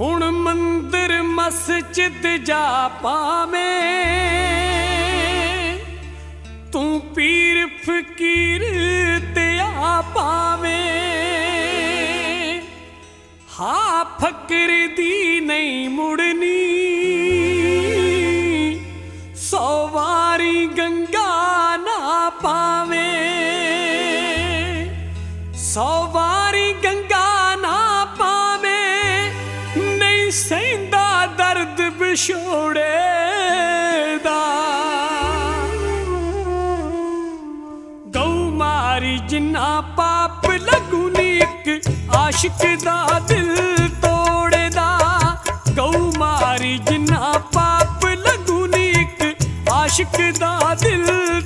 ਹੁਣ ਮੰਦਰ ਮਸਜਿਦ ਜਾ ਪਾਵੇਂ। ਤੂੰ ਪੀਰ ਫਕੀਰ ਤੇ ਆ ਪਾਵੇਂ। ਹਾਂ, ਫਕਰ ਦੀ ਨਹੀਂ ਮੁੜਨੀ। ਸੋ ਵਾਰੀ ਗੰਗਾ ਨਾ ਪਾਵੇਂ। ਸੌ ਨਹੀਂ ਸਹਿੰਦਾ ਦਰਦ ਵਿਛੋੜੇ ਦਾ। ਗਉ ਮਾਰੀ ਜਿੰਨਾ ਪਾਪ ਲਗੂ ਨੀਕ, ਆਸ਼ਿਕ ਦਾ ਦਿਲ ਤੋੜਦਾ। ਗਉ ਮਾਰੀ ਜਿੰਨਾ ਪਾਪ ਲਗੂ ਨੀਕ, ਆਸ਼ਿਕ ਦਾ ਦਿਲ